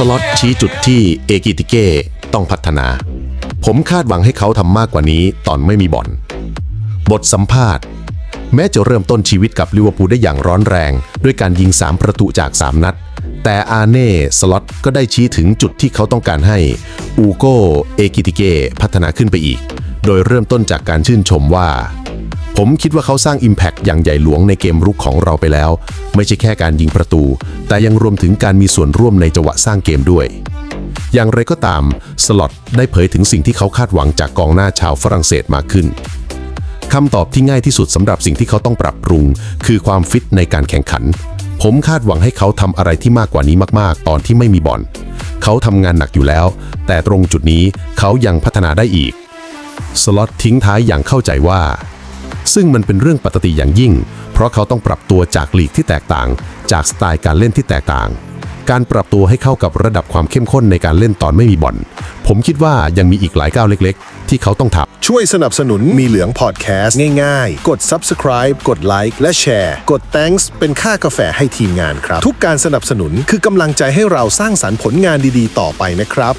สล็อตชี้จุดที่เอกิติเก้ต้องพัฒนา ผมคาดหวังให้เขาทำมากกว่านี้ตอนไม่มีบอลบทสัมภาษณ์ แม้จะเริ่มต้นชีวิตกับลิเวอร์พูลได้อย่างร้อนแรง ด้วยการยิง 3 ประตูจาก 3 นัด แต่อาเน่สล็อตก็ได้ชี้ถึงจุดที่เขาต้องการให้อูโกเอกิติเกพัฒนาขึ้นไปอีก โดยเริ่มต้นจากการชื่นชมว่า ผมคิดว่าเขาสร้าง Impact อย่างใหญ่หลวงในเกมรุกของเราไปแล้ว ไม่ใช่แค่การยิงประตู แต่ยังรวมถึงการมีส่วนร่วมในจังหวะสร้างเกมด้วย อย่างไรก็ตาม สล็อตได้เผยถึงสิ่งที่เขาคาดหวังจากกองหน้าชาวฝรั่งเศสมากขึ้นคำตอบที่ง่ายที่สุดสำหรับสิ่งที่เขาต้องปรับปรุง คือความฟิตในการแข่งขัน ผมคาดหวังให้เขาทำอะไรที่มากกว่านี้มาก ๆ ตอนที่ไม่มีบอลเขาทำงานหนักอยู่แล้ว แต่ตรงจุดนี้เขายังพัฒนาได้อีก สล็อตทิ้งท้ายอย่างเข้าใจว่า ซึ่งมันเป็นเรื่องปกติอย่างยิ่ง เพราะเขาต้องปรับตัวจากลีกที่แตกต่าง จากสไตล์การเล่นที่แตกต่าง การปรับตัวให้เข้ากับระดับความเข้มข้นในการเล่นตอนไม่มีบอลผมคิดว่ายังมีอีกหลายก้าวเล็ก ๆ ที่เขาต้องทำช่วยสนับสนุนมีเหลืองพอดแคสต์ง่ายๆ กด subscribe กดไลค์และแชร์ กด thanks เป็นค่ากาแฟให้ทีมงานครับ ทุกการสนับสนุนคือกำลังใจให้เราสร้างสรรค์ผลงานดีๆ ต่อไปนะครับ